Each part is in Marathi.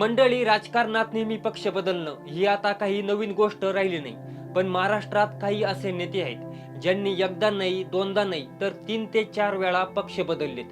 मंडळी राजकारणात नेहमी पक्ष बदलणं ही आता काही नवीन गोष्ट राहिली नाही. पण महाराष्ट्रात काही असे नेते आहेत ज्यांनी एकदा नाही दोनदा नाही तर तीन ते चार वेळा पक्ष बदललेत.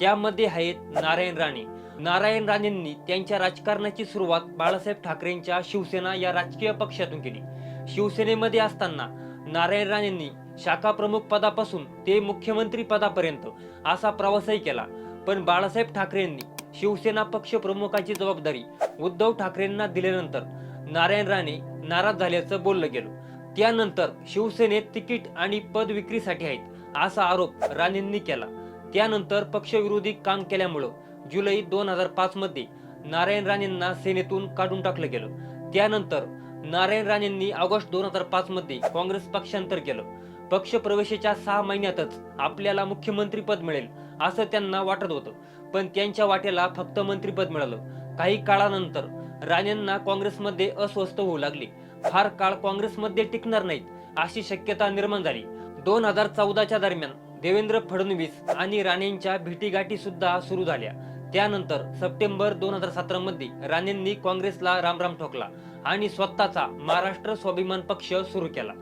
त्यामध्ये आहेत नारायण राणे. नारायण राणेंनी त्यांच्या राजकारणाची सुरुवात बाळासाहेब ठाकरेंच्या शिवसेना या राजकीय पक्षातून केली. शिवसेनेमध्ये असताना नारायण राणेंनी शाखा प्रमुख पदापासून ते मुख्यमंत्री पदापर्यंत असा प्रवासही केला. पण बाळासाहेब ठाकरेंनी शिवसेना पक्षप्रमुखाची जबाबदारी उद्धव ठाकरेंना दिल्यानंतर नारायण राणे नाराज झाल्याचं बोललं गेलं. त्यानंतर शिवसेनेत तिकीट आणि पद विक्रीसाठी आहेत असा आरोप राणेंनी केला. त्यानंतर पक्षविरोधी काम केल्यामुळं जुलै दोन हजार पाच मध्ये नारायण राणेंना सेनेतून काढून टाकलं गेलं. त्यानंतर नारायण राणेंनी ऑगस्ट दोन हजार पाच मध्ये काँग्रेस पक्षांतर केलं. पक्ष प्रवेशाच्या सहा महिन्यातच आपल्याला मुख्यमंत्री पद मिळेल असं त्यांना वाटत होतं. पण त्यांच्या वाटेला फक्त मंत्रीपद मिळालं. काही काळानंतर राणेंना काँग्रेसमध्ये अस्वस्थ होऊ लागले. फार काळ काँग्रेसमध्ये टिकणार नाहीत अशी शक्यता निर्माण झाली. दोन हजार चौदाच्या दरम्यान देवेंद्र फडणवीस आणि राणेंच्या भेटीगाठी सुद्धा सुरू झाल्या. त्यानंतर सप्टेंबर दोन हजार सतरा मध्ये राणेंनी काँग्रेसला रामराम ठोकला आणि स्वतःचा महाराष्ट्र स्वाभिमान पक्ष सुरू केला.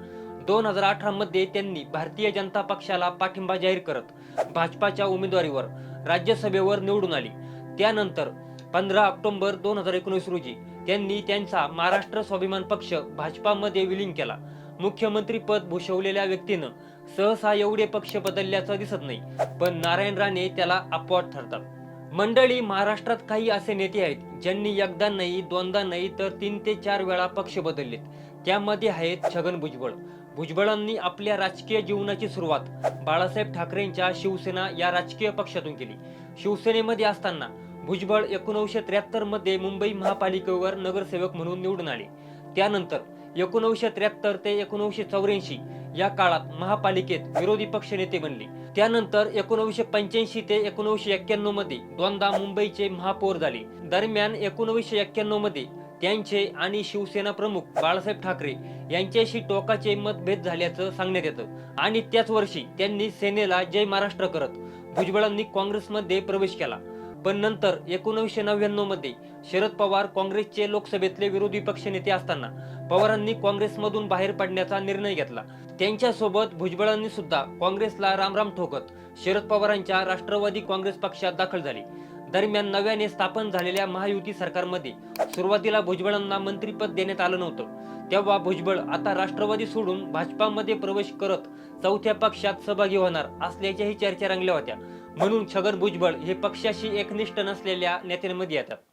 दोन हजार अठरा मध्ये त्यांनी भारतीय जनता पक्षाला पाठिंबा जाहीर करत भाजपाच्या उमेदवारीवर राज्यसभेवर निवडून आली. त्यानंतर पंधरा ऑक्टोबर दोन हजार एकोणीस रोजी त्यांनी त्यांचा महाराष्ट्र स्वाभिमान पक्ष भाजपामध्ये विलीन केला. मुख्यमंत्री पद भूषवलेल्या व्यक्तीनं सहसा एवढे पक्ष बदलल्याचं दिसत नाही पण नारायण राणे त्याला अपवाद ठरतात. मंडळी महाराष्ट्रात काही असे नेते आहेत ज्यांनी एकदा नाही दोनदा नाही तर तीन ते चार वेळा पक्ष बदललेत. त्यामध्ये आहेत छगन भुजबळ भुजबळांनी आपल्या राजकीय जीवनाची सुरुवात बाळासाहेब ठाकरेंच्या शिवसेना या राजकीय पक्षातून केली. शिवसेनेमध्ये असताना भुजबळ एकोणीसशे त्र्याहत्तरमध्ये मुंबई महापालिकेवर नगरसेवक म्हणून निवडून आले. त्यानंतर एकोणीसशे त्र्याहत्तर ते एकोणीसशे चौऱ्याऐंशी या काळात महापालिकेत विरोधी पक्षनेते बनले. त्यानंतर एकोणीसशे पंच्याऐंशी ते एकोणीसशे एक्क्याण्णवमध्ये दोनदा मुंबईचे महापौर झाले. दरम्यान एकोणीसशे एक्क्याण्णवमध्ये त्यांचे आणि शिवसेना प्रमुख बाळासाहेब ठाकरे यांच्याशी टोकाचे मतभेद झाल्याचं सांगण्यात येतं. आणि त्याच वर्षी त्यांनी सेनेला जय महाराष्ट्र करत भुजबळांनी काँग्रेसमध्ये प्रवेश केला. पण नंतर एकोणीसशे नव्याण्णवमध्ये शरद पवार काँग्रेसचे लोकसभेतले विरोधी पक्ष नेते असताना पवारांनी काँग्रेसमधून बाहेर पडण्याचा निर्णय घेतला. त्यांच्यासोबत भुजबळांनी सुद्धा काँग्रेसला रामराम ठोकत शरद पवारांच्या राष्ट्रवादी काँग्रेस पक्षात दाखल झाली. दरम्यान नव्याने स्थापन झालेल्या महायुती सरकारमध्ये सुरुवातीला भुजबळांना मंत्रीपद देण्यात आलं नव्हतं. तेव्हा भुजबळ आता राष्ट्रवादी सोडून भाजपामध्ये प्रवेश करत चौथ्या पक्षात सहभागी होणार असल्याच्याही चर्चा रंगल्या होत्या. म्हणून छगन भुजबळ हे पक्षाशी एकनिष्ठ नसलेल्या नेत्यांमध्ये येतात.